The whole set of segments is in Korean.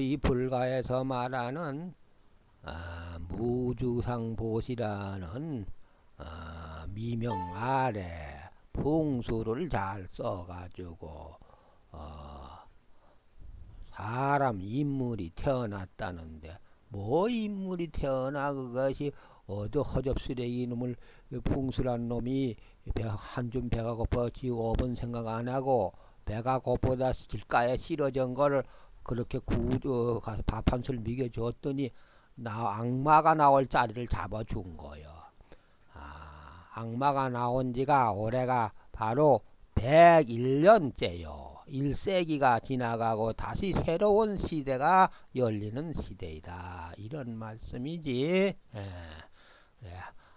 이 불가에서 말하는 아, 무주상보시라는 아, 미명 아래 풍수를 잘 써가지고 어, 사람 인물이 태어났다는데 뭐 인물이 태어나? 그것이 어디 허접쓰레기 놈을 풍수란 놈이 한 줌 배가 고파 지고 5분 생각 안 하고 배가 고프다 길가에 실어진 거를 그렇게 구조 가서 밥 한 술 먹여줬더니 나 악마가 나올 자리를 잡아준 거요. 아, 악마가 나온 지가 올해가 바로 101년째요. 1세기가 지나가고 다시 새로운 시대가 열리는 시대이다. 이런 말씀이지. 예. 예.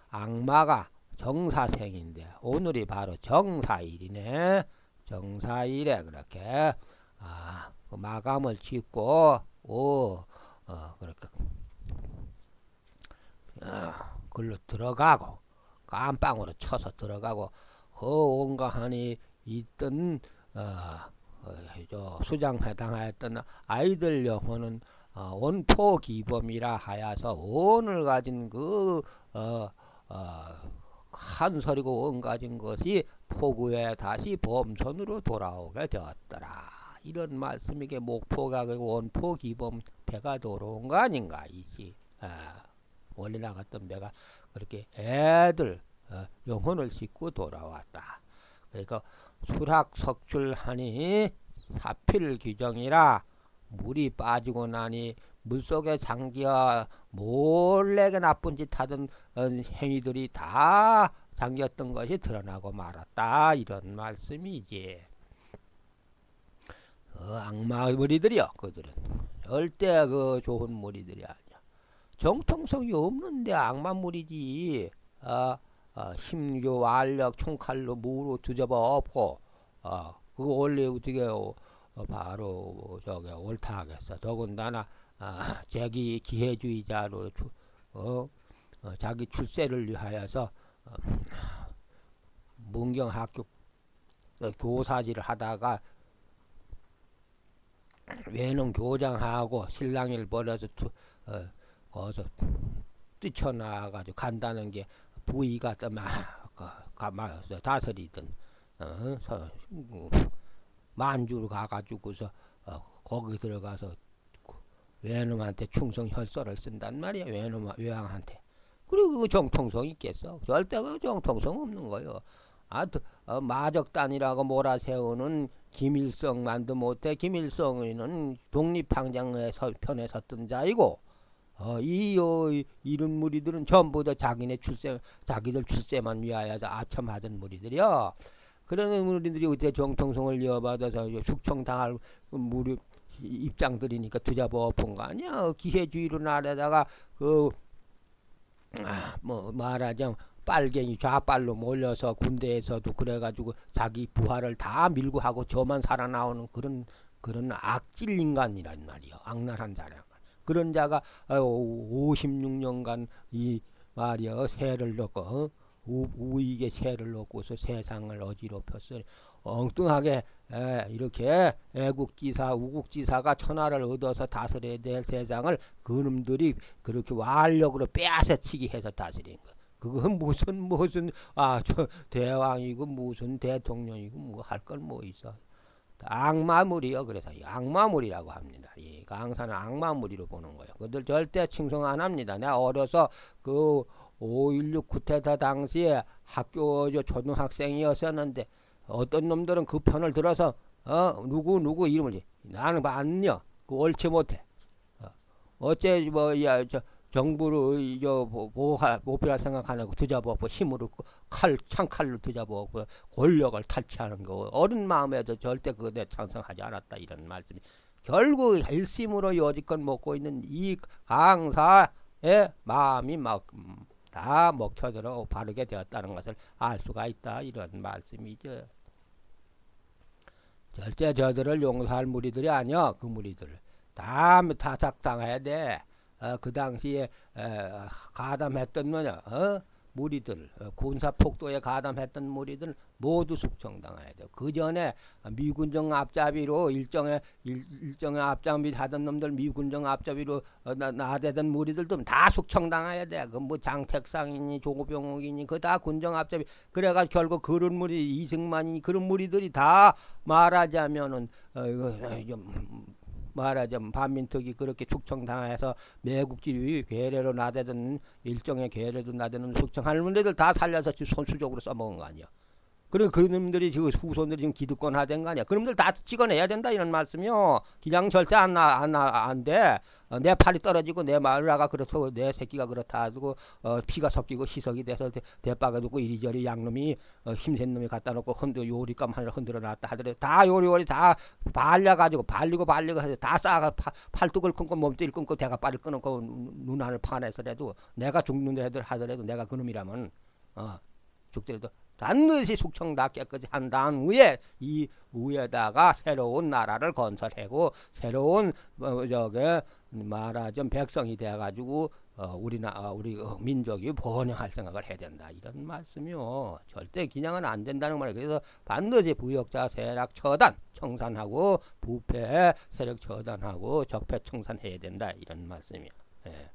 악마가 정사생인데 오늘이 바로 정사일이네. 정사일에 그렇게 아, 그 마감을 짓고 오, 어, 그렇게 어, 글로 들어가고 깜빵으로 쳐서 들어가고 허온가하니 있던 어, 어, 저 수장 해당하였던 아이들 영혼은 어, 원포기범이라 하여서 원을 가진 그 어, 어, 한소리고 원 가진 것이 포구에 다시 범선으로 돌아오게 되었더라. 이런 말씀 이게 목포가 그 원포 기범 배가 돌아온 거 아닌가 이지. 아, 원래 나갔던 배가 그렇게 애들 어, 영혼을 싣고 돌아왔다. 그러니까 수락 석출하니 사필 규정이라 물이 빠지고 나니 물속에 잠겨 몰래게 나쁜 짓 하던 어, 행위들이 다 잠겼던 것이 드러나고 말았다. 이런 말씀이지. 어, 악마 무리들이요. 그들은 절대 그 좋은 무리들이 아니야. 정통성이 없는데 악마 무리지. 어, 어, 힘교, 알력, 총칼로 무로 뒤집어 엎고 어, 그거 원래 어떻게 어, 바로 저기 옳다 하겠어. 더군다나 아, 자기 기회주의자로 주, 어, 어, 자기 출세를 위하여서 어, 문경학교 어, 교사질을 하다가 외놈 교장하고 신랑일 벌어서 투, 어, 거기서 뛰쳐나가지고 간다는 게 부위가 떠마 가마 다스리던 어, 서, 음, 만주로 가가지고서 어, 거기 들어가서 외놈한테 충성 혈서를 쓴단 말이야 외놈 외왕한테. 그리고 그 정통성 있겠어? 절대 그 정통성 없는 거요 아 어, 마적단이라고 몰아세우는 김일성 만도 못해 김일성은 독립항쟁의 편에 섰던 자이고 어, 이 어, 이런 무리들은 전부 다 자기네 출세 자기들 출세만 위하여 아첨하던 무리들이요 그런 무리들이 어떻게 정통성을 이어받아서 숙청당할 무리 입장들이니까 두잡아 엎은 거 아니야? 기회주의로 나라다가 그 아, 뭐 말하자면 빨갱이 좌빨로 몰려서 군대에서도 그래가지고 자기 부하를 다 밀고 하고 저만 살아나오는 그런 그런 악질 인간이란 말이요 악랄한 자라 그런 자가 56년간 이 말이여 새를 넣고 어? 우, 우익에 새를 넣고서 세상을 어지럽혔어 엉뚱하게 에, 이렇게 애국지사 우국지사가 천하를 얻어서 다스려야 될 세상을 그놈들이 그렇게 완력으로 빼앗아치기 해서 다스린 거. 그건 무슨 무슨 아 저 대왕이고 무슨 대통령이고 뭐 할 건 뭐 있어. 악마물이요. 그래서 악마물이라고 합니다. 이 강사는 악마물이로 보는 거예요. 그들 절대 칭송 안 합니다. 내가 어려서 그 5.16 쿠데타 당시에 학교 저 초등학생이었었는데 어떤 놈들은 그 편을 들어서 어 누구 누구 이름을 나는 안냐 그 옳지 못해 어. 어째 뭐야 저 정부를 저 보호할 보필할 생각하는 거 두잡아엎고 힘으로 그칼 창칼로 두잡아엎고 권력을 탈취하는 거 어린 마음에도 절대 그거 내 찬성하지 않았다 이런 말씀이 결국 일심으로 여지껏 먹고 있는 이 강사의 마음이 막 다 먹혀들어 바르게 되었다는 것을 알 수가 있다 이런 말씀이죠. 절대 저들을 용서할 무리들이 아니야 그 무리들 다 타작당해야 돼. 어, 그 당시에 에, 가담했던 뭐냐 어? 무리들 어, 군사 폭도에 가담했던 무리들 모두 숙청당해야 돼요. 그 전에 미군정 앞잡이로 일정의 일, 일정의 앞잡이 하던 놈들 미군정 앞잡이로 어, 나, 나대던 무리들도 다 숙청당해야 돼. 그뭐 장택상이니 조고병욱이니 그 다 군정 앞잡이. 그래가 결국 그런 무리 이승만이니 그런 무리들이 다 말하자면은 어, 이거 어, 좀 말하자면 반민특위 그렇게 숙청당해서 매국지위 괴뢰로 나대던 일정의 괴뢰로 나대는 숙청하는 분들 다 살려서 손수적으로 써먹은 거 아니야. 그래 그놈들이 지금 후손들이 지금 기득권 하된 거 아니야. 그놈들 다 찍어내야 된다 이런 말씀이요. 그냥 절대 안 나안안 돼. 어, 내 팔이 떨어지고 내 마누라가 그렇고 내 새끼가 그렇다 하고 어, 피가 섞이고 희석이 돼서 대, 대박에 두고 이리저리 양놈이 어, 힘센 놈이 갖다 놓고 흔들 요리감 하나 흔들어 놨다 하더라도 다 요리요리 다 발려 가지고 발리고 발리고 해서 다 싸가 파- 팔뚝을 끊고 몸뚱이를 끊고 대가 빠를 끊고 눈알을 파내서라도 내가 죽는 애들 하더라도 내가 그놈이라면 어, 죽더라도 반드시 숙청 다 깨끗이 한 다음 후에 이 위에다가 새로운 나라를 건설하고 새로운 어, 저게 말하자면 백성이 돼가지고 어, 우리나 어, 우리 어, 민족이 번영할 생각을 해야 된다 이런 말씀이요. 절대 그냥은 안 된다는 말이에요. 그래서 반드시 부역자 세력 처단 청산하고 부패 세력 처단하고 적폐 청산해야 된다 이런 말씀이요. 예.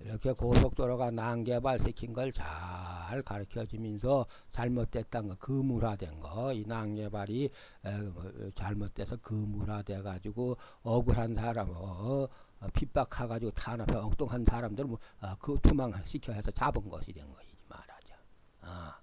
이렇게 고속도로가 난개발시킨 걸 잘 가르쳐 주면서 잘못됐다는 거, 그물화된 거, 이 난개발이 에, 뭐, 잘못돼서 그물화돼 가지고 억울한 사람, 어, 어, 핍박해가지고 탄압해 엉뚱한 사람들 뭐, 어, 그 투망시켜 해서 잡은 것이 된 것이지 말하자. 아,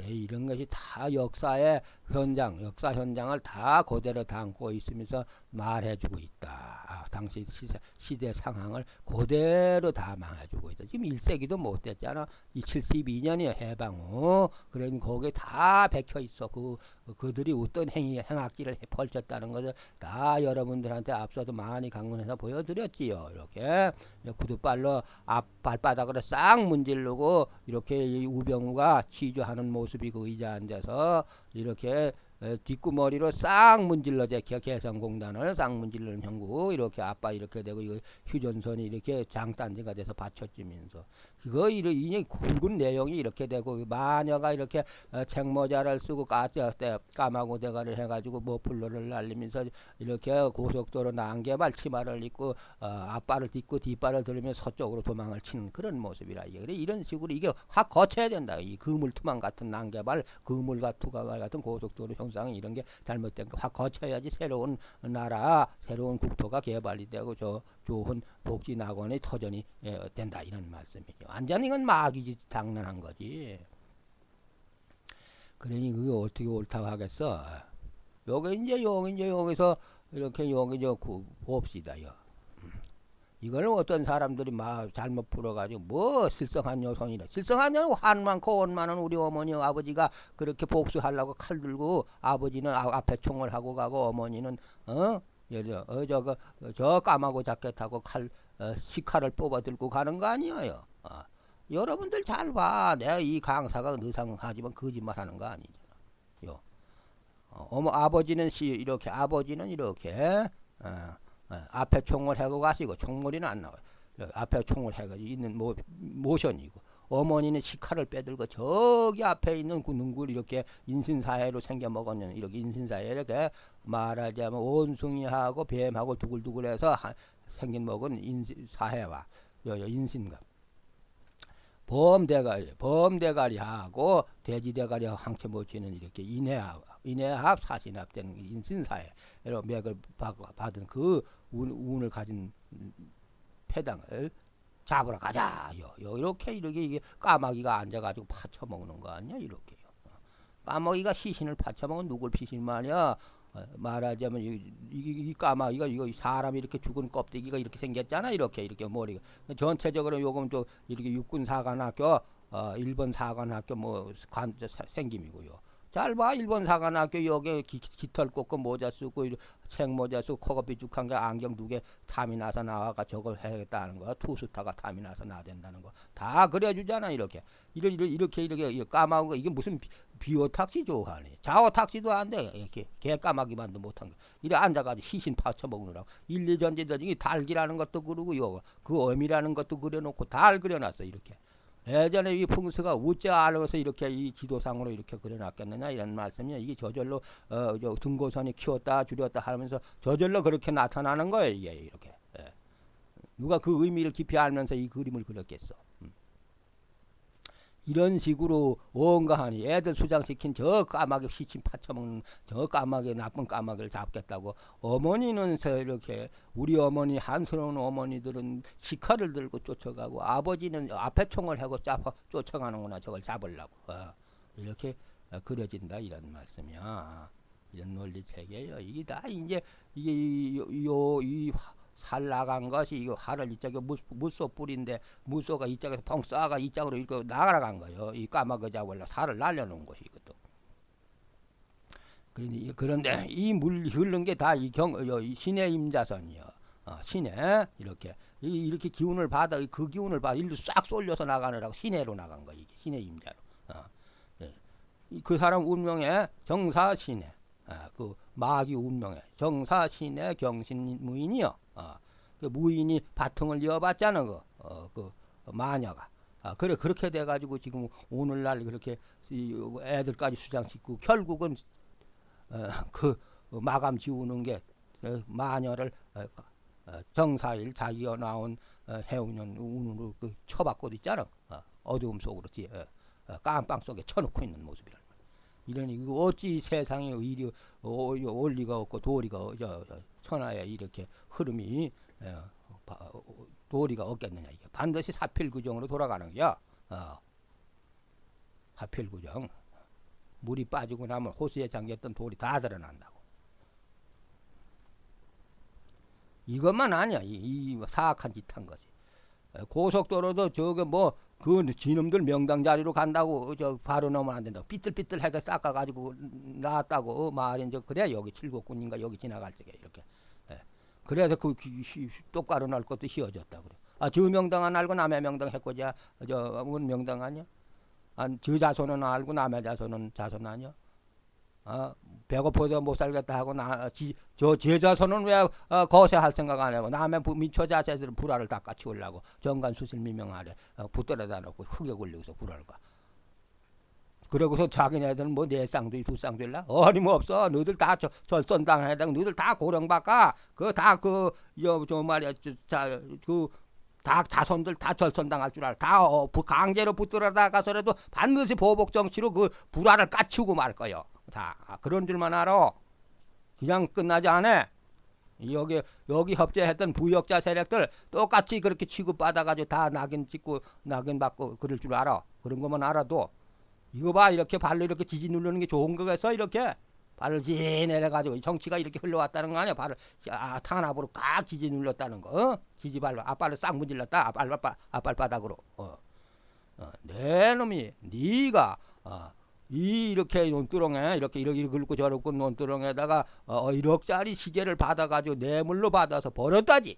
그래 이런 것이 다 역사의 현장, 역사 현장을 다 그대로 담고 있으면서 말해주고 있다. 아, 당시 시대, 시대 상황을 그대로 다 말해주고 있다. 지금 1세기도 못 됐잖아. 이 72년이야 해방 후. 그러니 거기에 다 박혀 있어. 그 그들이 어떤 행위 행악기를 펼쳤다는 것을 다 여러분들한테 앞서도 많이 강론해서 보여드렸지요. 이렇게 구두발로 앞 발바닥으로 싹 문지르고 이렇게 이 우병우가 취조하는 모습 이그 의자 앉아서 이렇게 에, 뒷구머리로 싹 문질러 제켜 개성공단을 싹 문질러는 형국 이렇게 아빠 이렇게 되고 이거 휴전선이 이렇게 장단지가 돼서 받쳐지면서 그거 이래 이게 굵은 내용이 이렇게 되고 마녀가 이렇게 어, 책모자를 쓰고 때 까마고 대가를 해가지고 머플러를 날리면서 이렇게 고속도로 난개발 치마를 입고 어, 앞발을 딛고 뒷발을 들으며 서쪽으로 도망을 치는 그런 모습이라 이게. 그래 이런 식으로 이게 확 거쳐야 된다. 이 그물투망 같은 난개발 그물과 투가발 같은 고속도로 형상이 이런 게 잘못된 거 확 거쳐야지 새로운 나라 새로운 국토가 개발이 되고 저 좋은 복지 낙원의 터전이 예, 된다 이런 말씀이죠. 완전 이건 마귀지 장난한 거지. 그러니 그게 어떻게 옳다고 하겠어? 여기 이제 여기 이제 여기서 이렇게 여기 저 구- 봅시다요. 음. 이거는 어떤 사람들이 막 잘못 풀어가지고 뭐 실성한 여성이라 실성한 여성 한 많고 원 많은 우리 어머니 아버지가 그렇게 복수하려고 칼 들고 아버지는 아- 앞에 총을 하고 가고 어머니는 어 여저 어 저거 저 까마고 자켓하고 칼 어, 시칼을 뽑아 들고 가는 거 아니에요. 어. 여러분들 잘 봐. 내가 이 강사가 느상하지만 거짓말하는 거 아니잖아. 어, 어머 아버지는 시 이렇게 아버지는 이렇게 어, 어, 앞에 총을 해고 가시고 총머리는 안 나와요. 어, 앞에 총을 해가 있는 모, 모션이고 어머니는 시칼을 빼들고 저기 앞에 있는 그 능굴 이렇게 인신사회로 생겨 먹었는 이렇게 인신사회 이렇게 말하자면 원숭이하고 뱀하고 두글두글해서 하- 생긴 먹은 인사회와 요, 요 인신과 범대가리, 범대가리하고 돼지대가리하고 항체 못치는 이렇게 인해합, 인해합 사신합되는 인신사회로 맥을 받- 받은 그 운, 운을 가진 패당을 잡으러 가자. 요, 요 이렇게 이렇게 이게 까마귀가 앉아가지고 파쳐 먹는 거 아니야 이렇게요. 까마귀가 시신을 파쳐 먹은 누굴 피신 말이야. 어, 말하자면 이, 이, 이 까마귀가 이거 사람이 이렇게 죽은 껍데기가 이렇게 생겼잖아 이렇게 이렇게 머리가 전체적으로 요금 좀 이렇게 육군 사관학교 어 일본 사관학교 뭐 관, 사- 생김이고요. 잘 봐, 일본 사관학교 여기 기, 깃털 꽂고 모자 쓰고 이렇게 책 모자 쓰고 코가 삐죽한 게 안경 두 개 탐이 나서 나와가 저걸 해야겠다는 거야. 투스타가 탐이 나서 나야 된다는 거. 다 그려주잖아 이렇게. 이렇게 이렇게 이렇게, 이렇게, 거 이게 무슨 비, 비오 탁시 좋아하네. 자오 탁시도 안 돼. 이렇게 개 까마귀만도 못한 거. 이래 앉아가지고 시신 파쳐 먹느라고. 일리 전지더니 달기라는 것도 그러고 요그 어미라는 것도 그려놓고 다 그려놨어 이렇게. 예전에 이 풍수가 어째 알아서 이렇게 이 지도상으로 이렇게 그려놨겠느냐 이런 말씀이에요. 이게 저절로 어, 저 등고선이 키웠다 줄였다 하면서 저절로 그렇게 나타나는 거예요. 이게 이렇게. 예. 누가 그 의미를 깊이 알면서 이 그림을 그렸겠어. 음. 이런 식으로 온가하니 애들 수장시킨 저 까마귀 시침 파쳐먹는 저 까마귀 나쁜 까마귀를 잡겠다고 어머니는 저 이렇게 우리 어머니 한스러운 어머니들은 시칼을 들고 쫓아가고 아버지는 앞에 총을 하고 쫓아가는구나 저걸 잡으려고 어, 이렇게 어, 그려진다 이런 말씀이야 이런 논리 체계예요 이게 다 이제 이게 요 이 살 나간 것이 이거 활을 이쪽에 무, 무소 뿌린데 무소가 이쪽에서 펑 쏴가 이쪽으로 이렇게 나가간 거예요. 이 까마귀 잡으려 살을 날려놓은 것이 이것도. 그런데, 그런데 이 물 흐른 게다 이 경, 어, 이 신의 임자선이요. 어, 신의 이렇게 이, 이렇게 기운을 받아 그 기운을 받아 일로 싹 쏠려서 나가느라고 신의로 나간 거 이게 신의 임자로. 어, 예. 그 사람 운명에 정사 신의 아, 그 마귀 운명에 정사 신의 경신 무인이요. 어, 그 무인이 바통을 이어봤잖아, 그, 어, 그 마녀가. 아, 그래 그렇게 돼가지고 지금 오늘날 그렇게 이 애들까지 수장시키고 결국은 어, 그 마감 지우는 게 어, 마녀를 어, 어, 정사일 자기가 나온 어, 해운년 운으로 그 쳐박고도 있잖아. 어, 어두움 속으로 뒤에 어, 어, 깜빵 속에 쳐놓고 있는 모습이란 말이야. 이러니 이거 어찌 세상에 의리 어, 원리가 없고 도리가 어, 저, 저, 천하에 이렇게 흐름이 도리가 없겠느냐 이게 반드시 사필구정으로 돌아가는 거야. 어. 사필구정. 물이 빠지고 나면 호수에 잠겼던 돌이 다 드러난다고. 이것만 아니야. 이, 이 사악한 짓 한 거지. 에, 고속도로도 저게 뭐, 그 지놈들 명당 자리로 간다고 저 바로 넘으면 안 된다고. 삐뚤삐뚤하게 깎아가지고 나왔다고 어, 말이 이제 그래 여기 칠곡군인가 여기 지나갈 적에 이렇게. 예. 그래서 그 기- 시- 똑바로 날 것도 씌워졌다 그래. 아, 저 명당 안 알고 남의 명당 했고자 저뭔 명당 아니야? 아, 저 자손은 알고 남의 자손은 자손 아니야? 아, 배고파서 못 살겠다 하고 나, 지, 저 제자손은 왜 어, 거세할 생각 안 하고 남의 부- 미처 자체들은 불화를 닦아치우려고 정관 수실 미명하래 어, 붙들어다 놓고 흙에 굴리고서 불화를 가 그러고서 자기네들은 뭐네 쌍둥이 두 쌍둥이 라 어림없어 너희들 다 저, 절선당해다 너희들 다 고령받가 그다그여저 말이야 저자그 자손들 다 절선당할 줄 알아. 다 어, 부- 강제로 붙들어다가서라도 반드시 보복 정치로 그 불화를 까치우고 말 거요. 다 아, 그런 줄만 알아. 그냥 끝나지 않아. 여기 여기 협재했던 부역자 세력들 똑같이 그렇게 취급받아가지고 다 낙인 찍고 낙인 받고 그럴 줄 알아. 그런 것만 알아도 이거 봐 이렇게 발로 이렇게 지지 누르는 게 좋은 거겠어 이렇게? 발을 지 내려가지고 정치가 이렇게 흘러왔다는 거 아니야? 발을 아, 탄압으로 꽉 지지 눌렀다는 거 어? 지지 발로. 앞발로 싹 문질렀다. 앞발 앞발 앞발 바닥으로. 어. 어, 내 놈이 네가 어, 이 이렇게 논두렁에 이렇게 이렇게 긁고 저렇고 논두렁에다가 어, 1억짜리 시계를 받아가지고 뇌물로 받아서 버렸다지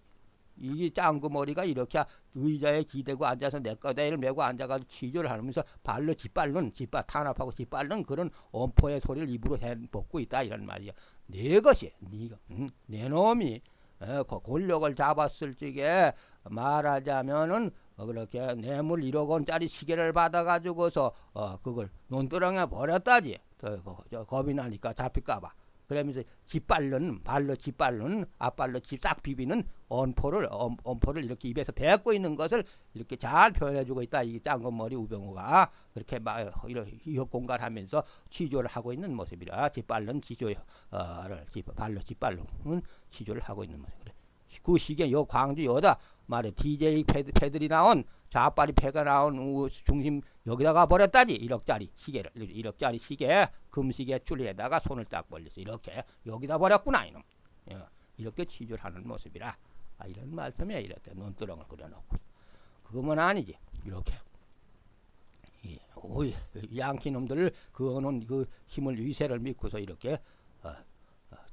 이게 짱구 머리가 이렇게 의자에 기대고 앉아서 내꺼대를 메고 앉아가지고 취조를 하면서 발로 짓밟는 짓밟 탄압하고 짓밟는 그런 엄포의 소리를 입으로 해 벗고 있다 이런 말이야. 내 것이 네가 응? 내 놈이 어, 그 권력을 잡았을 적에 말하자면은 어, 그렇게 뇌물 1억 원짜리 시계를 받아가지고서 어, 그걸 논두렁에 버렸다지. 저, 거- 저 겁이 나니까 잡힐까봐. 그러면서 짓밟는 발로 짓밟는 앞발로 집싹 비비는 언포를 엄, 언포를 이렇게 입에서 뱉고 있는 것을 이렇게 잘 표현해주고 있다. 이 짱건머리 우병우가 그렇게 막 이렇게 협공갈하면서 취조를 하고 있는 모습이라 짓밟는 취조를 집- 발로 짓밟는 취조를 하고 있는 모습. 그래. 그 시기에 요 광주 여다 말에 DJ 패드, 패들이 나온 좌빨이 패가 나온 우- 중심 여기다가 버렸다지 1억짜리 시계를 1억짜리 시계 금시계 줄에다가 손을 딱 벌려서 이렇게 여기다 버렸구나 이놈. 예, 이렇게 취조를 하는 모습이라. 아, 이런 말씀이야 이렇게. 눈두렁을 그려놓고. 그거만 아니지. 이렇게. 이, 오이, 양키놈들을 그거는 그 힘을 위세를 믿고서 이렇게 어,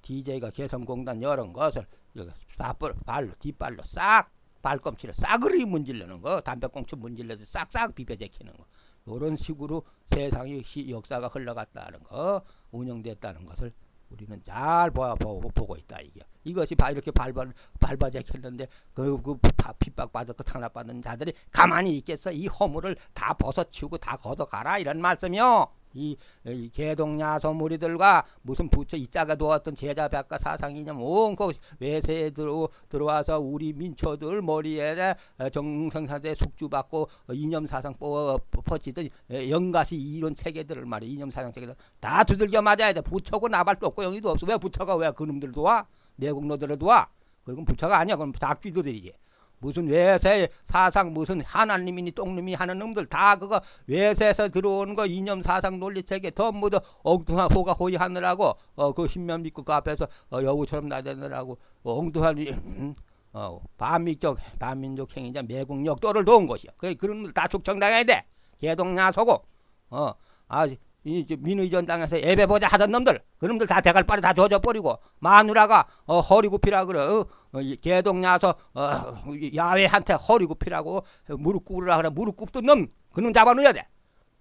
DJ가 개성공단 여러 것을 이렇게 발로, 발로 뒷발로 싹 발꿈치를 싸그리 문질르는 거 담배꽁초 문질러서 싹싹 비벼 제키는 거. 이런 식으로 세상의 시- 역사가 흘러갔다는 거 운영됐다는 것을 우리는 잘 보아 보고, 보고 있다 이게. 이것이 바 이렇게 밟아 밟아졌는데 그, 그 바- 핍박 받을 그 탄압 받는 자들이 가만히 있겠어? 이 허물을 다 벗어치우고 다 걷어가라 이런 말씀이요 이, 이 개동야소 무리들과 무슨 부처 이자가 두었던 제자 백과 사상이념 온거 외세에 들어 들어와서 우리 민초들 머리에 어, 정성사대 숙주받고 어, 이념 사상 뻗- 퍼지던 에, 영가시 이론 체계들을 말이야 이념 사상 체계들. 다 두들겨 맞아야 돼. 부처고 나발 떴고 영이도 없어. 왜 부처가 왜 그놈들 도와? 내국노들을 도와? 그건 부처가 아니야. 그건 다 귀도들이지 무슨 외세 사상 무슨 하나님이니 똥님이 하는 놈들 다 그거 외세에서 들어오는 거 이념 사상 논리 체계 전부 다 엉뚱한 호가 호의 하느라고 어 그 신면 믿고 그 앞에서 어, 여우처럼 나대느라고 어, 엉뚱한 이- 음, 어 반민족 반민족 행위자 매국 역도를 도운 것이야. 그래 그런 다 축청당해야 돼. 개동야소고 어아 이 이제 민의전 땅에서 예배 보자 하던 놈들 그놈들 다 대갈발에 다 조져 버리고 마누라가 어 허리 굽히라 그래 어, 어, 이 개동야서 어, 야외한테 허리 굽히라고 무릎 꿇으라 그래 무릎 꿇던 놈 그놈 잡아놓아야 돼.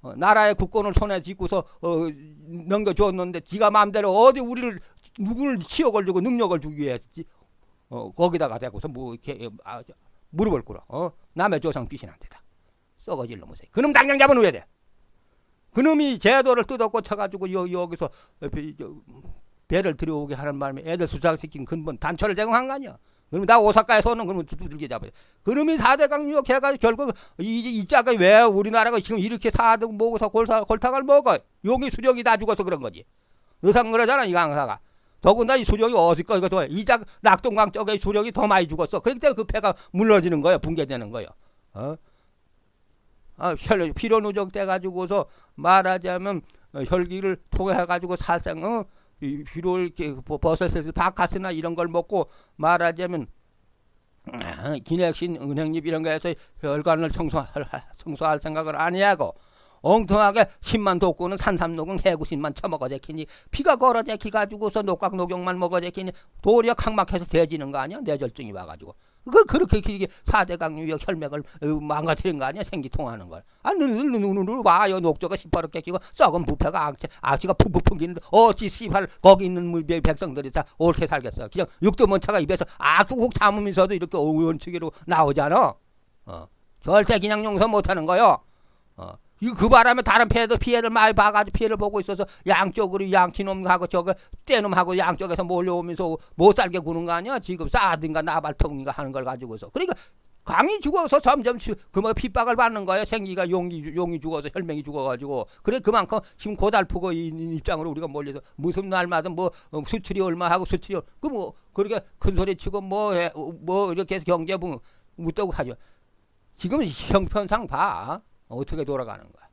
어, 나라의 국권을 손에 쥐고서 어, 넘겨줬는데 지가 마음대로 어디 우리를 누구를 치어 걸주고 능력을 주기 위해 했지? 어, 거기다가 대고서 뭐 이렇게 아, 저, 무릎을 꿇어. 어? 남의 조상 귀신한테다. 썩어질 새 그놈 당장 잡아놓아야 돼 그놈이 제도를 뜯어고 쳐가지고 여, 여기서 배를 들여오게 하는 바람에 애들 수상시킨 근본 단초를 제공한 거 아니야. 그럼 나 오사카에서 오는 그놈 두들겨 잡아요. 그놈이 4대강 유역 해가 결국 이, 이 자가 왜 우리나라가 지금 이렇게 사등 모고서 골사, 골탕을 먹어? 용이 수령이 다 죽어서 그런 거지. 의상 그러잖아 이 강사가. 더군다나 이 수령이 어디 거 이거 이자 낙동강 쪽에 수령이 더 많이 죽었어. 그렇기 때문에 그 배가 물러지는 거예요. 붕괴되는 거예요. 어? 아, 혈, 피로 누적 돼 가지고서 말하자면 어, 혈기를 통해 가지고 살생 어? 이 피로 이렇게 버- 버섯에서 바카스나 이런 걸 먹고 말하자면 아, 기넥신 은행잎 이런 거에서 혈관을 청소할, 청소할 생각을 안 해하고 엉뚱하게 신만 돋고는 산삼녹은 해구신만 처먹어 제키니 피가 걸어 제키 가지고서 녹각 녹용만 먹어 제키니 도리어 각막해서 대지는 거 아니야 뇌절증이 와가지고 그 그렇게 길게 사대강 유역 혈맥을 어, 망가뜨린 거 아니야 생기 통하는 걸. 아 눈으로 와요 녹조가 시퍼렇게 끼고 썩은 부패가 악취 악취가 푹푹 풍기는데 어찌 씨발 거기 있는 물배 백성들이 다 옳게 살겠어. 그냥 육두문차가 입에서 악국국 참으면서도 이렇게 의원치기로 나오잖아. 어 절대 그냥 용서 못하는 거요. 어. 이그 바람에 다른 패도 피해를 많이 봐가지고 피해를 보고 있어서 양쪽으로 양키놈하고 저거 떼놈하고 양쪽에서 몰려오면서 못 살게 구는 거 아니야? 지금 싸든가 나발통인가 하는 걸 가지고서. 그러니까 강이 죽어서 점점 그뭐 핍박을 받는 거예요. 생기가 용이 용이 죽어서 혈맹이 죽어가지고 그래 그만큼 지금 고달프고 이 입장으로 우리가 몰려서 무슨 날마다 뭐 어, 수출이 얼마 하고 수출이 그 뭐 그렇게 큰 소리 치고 뭐뭐 이렇게 해서 경제부 묻다고 하죠. 지금 형편상 봐 어떻게 돌아가는 거야.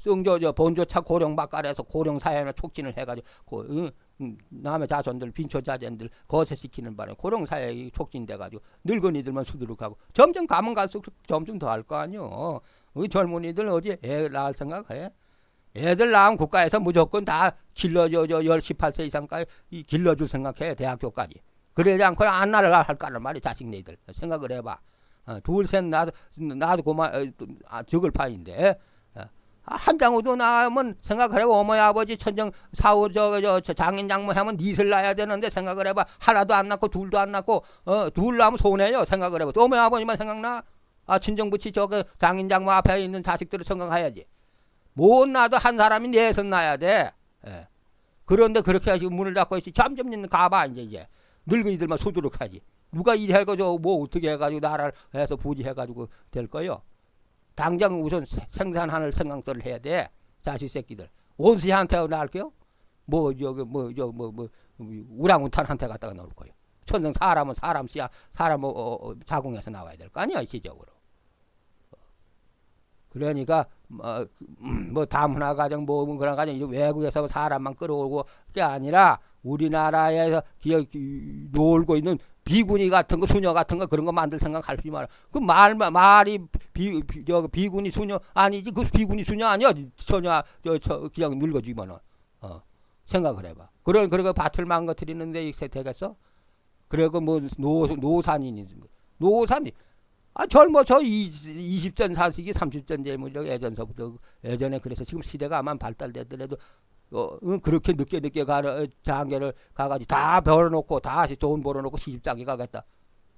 승조 저 본조차 고령 막갈에서 고령 사회를 촉진을 해가지고 고, 응, 응, 남의 자손들 빈초 자손들 거세시키는 바람에 고령 사회가 촉진돼가지고 늙은이들만 수두룩하고 점점 가면 갈수록 점점 더 할 거 아니요. 우리 젊은이들 어디 애 낳을 생각해? 애들 낳은 국가에서 무조건 다 길러줘 저 10, 18세 이상까지 이 길러줄 생각해 대학교까지. 그러지 않고 안 날아갈 거란 말이 자식네들 생각을 해봐. 어, 둘셋 나도 나도 고마 어, 또, 아, 적을 파인데. 어, 한 장우도 나면 생각을 해봐. 어머니 아버지 천정 사후 저, 저, 저 장인 장모 하면 닛을 낳아야 되는데 생각을 해봐. 하나도 안 낳고 둘도 안 낳고 어, 둘 낳으면 손해요. 생각을 해봐. 또 어머니 아버지만 생각나? 아 친정부치 저거 장인 장모 앞에 있는 자식들을 생각해야지. 못 낳아도 한 사람이 넷은 낳아야 돼. 예. 그런데 그렇게 해가지고 문을 닫고 있지. 점점 가봐 이제 이제. 늙은이들만 소두룩 하지 누가 일해가지고 뭐 어떻게 해가지고 나라를 해서 부지해가지고 될 거요. 당장 우선 세- 생산하는 생각들을 해야 돼. 자식 새끼들. 원수한테 낳을게요. 뭐 저기 뭐 저 뭐 뭐, 우랑우탄한테 갖다가 넣을 거예요. 천성 사람은 사람 씨야 사람 어, 어, 어, 자궁에서 나와야 될 거 아니야 시적으로. 그러니까 뭐, 그, 음, 뭐 다문화 가정 뭐 그런 가정 이제 외국에서 사람만 끌어오고 게 아니라 우리나라에서 기어 기- 놀고 있는 비구니 같은 거 수녀 같은 거 그런 거 만들 생각 할지 마라. 그 말 말이 비, 비, 저 비구니 수녀 아니지 그 비구니 수녀 아니야 처녀 저, 저 그냥 늙어지면은 어 생각을 해봐. 그런 그런 거 밭을 망가뜨리는데 이게 되겠어? 그리고 뭐 노, 노산이니 노산이 아 젊어 저 20전 산식이 30전 재물이라고 예전서부터 예전에 그래서 지금 시대가 아마 발달되더라도 어, 응, 그렇게 늦게 늦게 가는 어, 장계를 가가지고 다 벌어놓고 다시 돈 벌어놓고 시집장에 가겠다.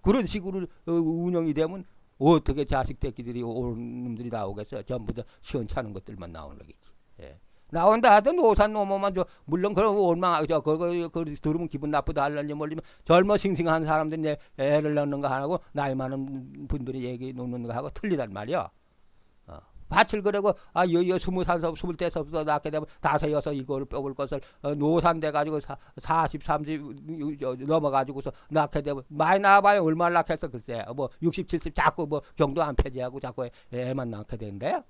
그런 식으로 어, 운영이 되면 어떻게 자식 새끼들이 오는 놈들이 나오겠어요? 전부 다 시원찮은 것들만 나오는 거겠지. 예. 나온다 하던 오산 노모만 저 물론 그런 원망 저 그거 그 들으면 기분 나쁘다 할런지 모르지만 젊어 싱싱한 사람들이 내 애를 낳는 거 하고 나이 많은 분들이 얘기 놓는 거 하고 틀리단 말이야. 어. 밭을 그러고 아 여여 스무 살 스물 대서부터 낳게 되면 다섯 여섯 이거를 뽑을 것을 어, 노산돼 가지고 사, 사십 삼십 넘어 가지고서 낳게 되면 많이 낳아봐요 얼마나 낳겠어 글쎄 뭐 육십 칠십 자꾸 뭐 경도 안 폐지하고 자꾸 애만 낳게 되는데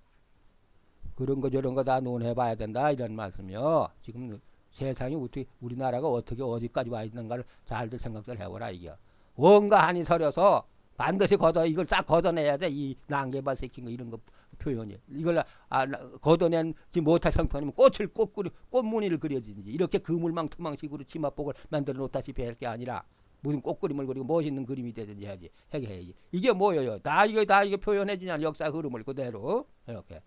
그런 거 저런 거 다 논해봐야 된다 이런 말씀이요. 지금 세상이 어떻게 우리나라가 어떻게 어디까지 와 있는가를 잘들 생각을 해보라 이게. 뭔가 한이 서려서 반드시 걷어 이걸 싹 걷어내야 돼. 이 난개발 새끼 거 이런 거 표현이. 이걸 아, 나- 걷어낸지 못할 형편이면 꽃을 꽃구리 꽃무늬를 그려지지. 이렇게 그물망 투망식으로 치마복을 만들어 놓다시피 할 게 아니라 무슨 꽃그림을 그리고 멋있는 그림이 되든지 해야지 해야지. 이게 뭐예요? 다 이거 다 이게 표현해 주냐? 역사 흐름을 그대로. 이렇게.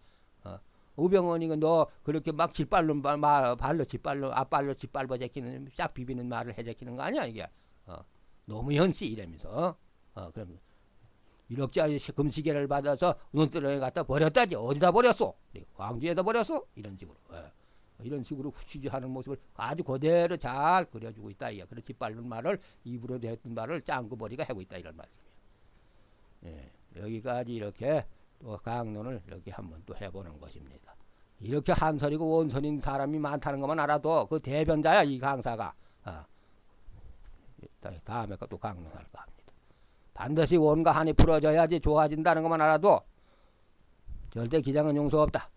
어. 우병헌이가 너 그렇게 막 짓발로 말, 말 발로 짓발로 앞발로 짓밟아 제끼는 싹 비비는 말을 해 제끼는 거 아니야 이게. 어. 노무현 씨 이러면서 어 그럼 1억짜리 금시계를 받아서 눈두렁에 갖다 버렸다지 어디다 버렸어 광주에다 버렸어 이런 식으로 예. 이런 식으로 취지하는 모습을 아주 그대로 잘 그려주고 있다 이게 그렇 짓밟는 말을 입으로 했던 말을 짱구버리가 하고 있다 이런 말씀이에요 예. 여기까지 이렇게 또 강론을 여기 한번 또 해보는 것입니다. 이렇게 한설이고 원설인 사람이 많다는 것만 알아도 그 대변자야 이 강사가. 아. 다- 다음에 또 강론할까 합니다. 반드시 원과 한이 풀어져야지 좋아진다는 것만 알아도 절대 기장은 용서 없다.